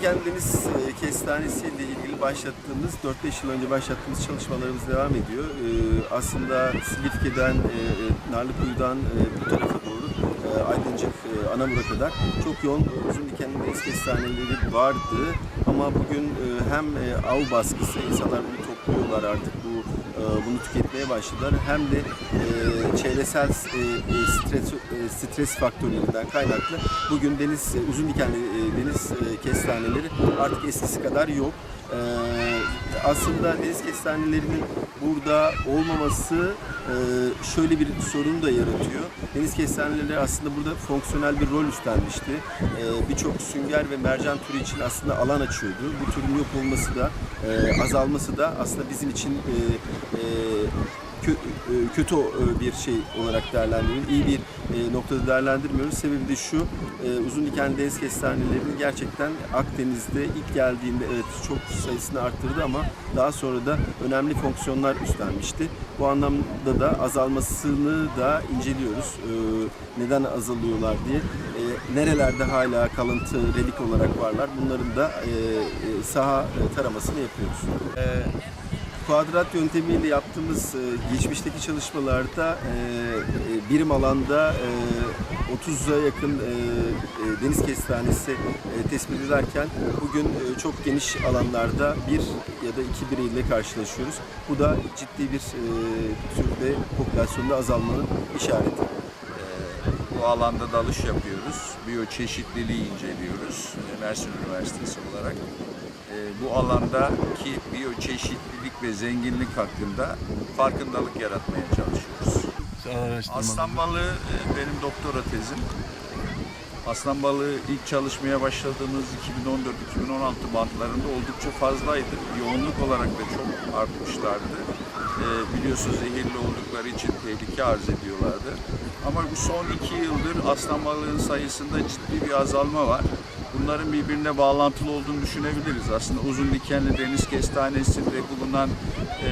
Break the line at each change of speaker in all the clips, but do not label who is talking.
Diken Deniz e, Kestanesi ile ilgili başlattığımız, 4-5 yıl önce başlattığımız çalışmalarımız devam ediyor. E, Aslında Silifke'den, e, Narlıkuyu'dan bu tarafa e, Anamur'a kadar çok yoğun uzun dikenli deniz kestaneleri vardı. Ama bugün e, hem e, av baskısı, insanlar bunu topluyorlar artık bu e, bunu tüketmeye başladılar. Hem de e, çevresel e, e, stres, e, stres faktörlerinden kaynaklı bugün deniz e, uzun dikenli e, deniz e, kestaneleri artık eskisi kadar yok. E, aslında deniz kestanelerinin burada olmaması e, şöyle bir sorun da yaratıyor. Deniz kestaneleri aslında burada fonksiyonel bir rol üstlenmişti. E, Birçok sünger ve mercan türü için aslında alan açıyordu. Bu türün yok olması da e, azalması da aslında bizim için e, e, kötü e, bir şey olarak değerlendiriyoruz. İyi bir e, noktada değerlendirmiyoruz. Sebebi de şu, e, uzun dikenli deniz kestanelerinin gerçekten Akdeniz'de ilk geldiğinde evet çok sayısını arttırdı ama daha sonra da önemli fonksiyonlar üstlenmişti. Bu anlamda da azalmasını da inceliyoruz. E, neden azalıyorlar diye. E, nerelerde hala kalıntı, relik olarak varlar bunların da e, e, saha e, taramasını yapıyoruz. E, Kuadrat yöntemiyle yaptığımız e, geçmişteki çalışmalarda e, e, birim alanda e, 30'a yakın e, e, deniz kestanesi e, tespit ederken bugün e, çok geniş alanlarda bir ya da iki bireyle karşılaşıyoruz. Bu da ciddi bir e, türde popülasyonda azalmanın işareti.
Bu alanda dalış yapıyoruz. Biyoçeşitliliği inceliyoruz. Mersin Üniversitesi olarak. E, Bu alandaki biyoçeşitlilik ve zenginlik hakkında farkındalık yaratmaya çalışıyoruz. Aslan balığı e, benim doktora tezim. Aslan balığı ilk çalışmaya başladığımız 2014-2016 bantlarında oldukça fazlaydı. Yoğunluk olarak da çok artmışlardı. E, biliyorsunuz zehirli oldukları için tehlike arz ediyorlardı. Ama bu son iki yıldır aslan balığının sayısında ciddi bir azalma var. Bunların birbirine bağlantılı olduğunu düşünebiliriz. Aslında uzun dikenli deniz kestanesinde bulunan e,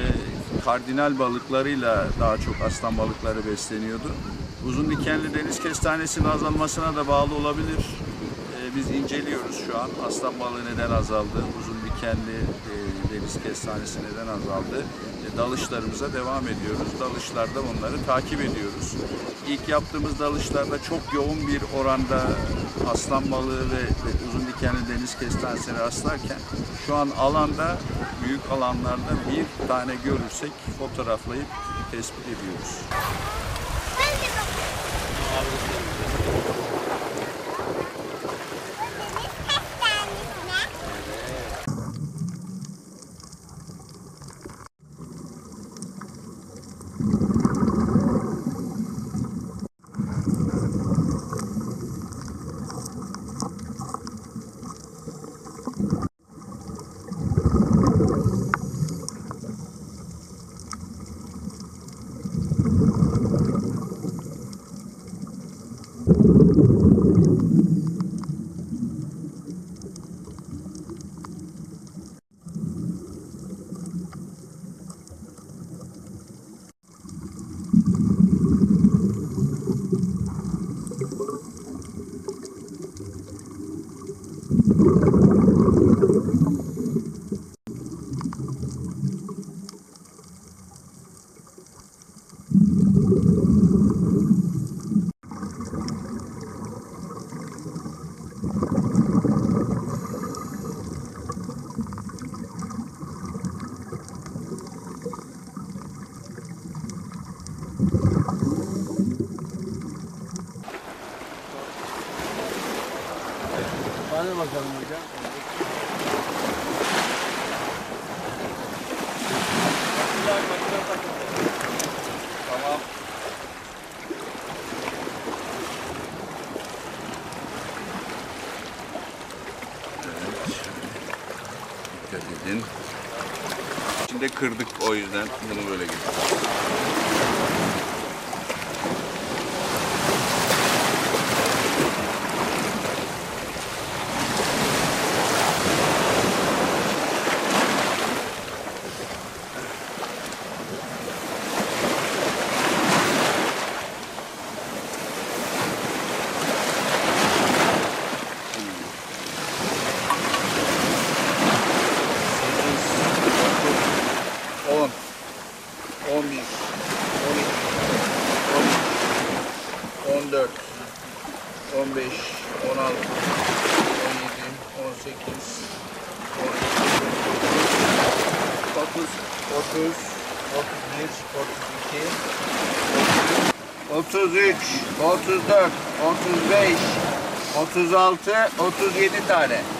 kardinal balıklarıyla daha çok aslan balıkları besleniyordu. Uzun dikenli deniz kestanesinin azalmasına da bağlı olabilir. Ee, biz inceliyoruz şu an aslan balığı neden azaldı, uzun dikenli e, deniz kestanesi neden azaldı. E, dalışlarımıza devam ediyoruz. Dalışlarda onları takip ediyoruz. İlk yaptığımız dalışlarda çok yoğun bir oranda aslan balığı ve, ve uzun dikenli deniz kestanesine rastlarken şu an alanda büyük alanlarda bir tane görürsek fotoğraflayıp tespit ediyoruz.
you Bana bakalım hocam.
Tamam. Edin. Şimdi kırdık o yüzden bunu böyle 10 bin, 12, 13, 14, 15, 16, 17, 18, 19, 30, 31, 32, 33, 34, 35, 36, 37 tane.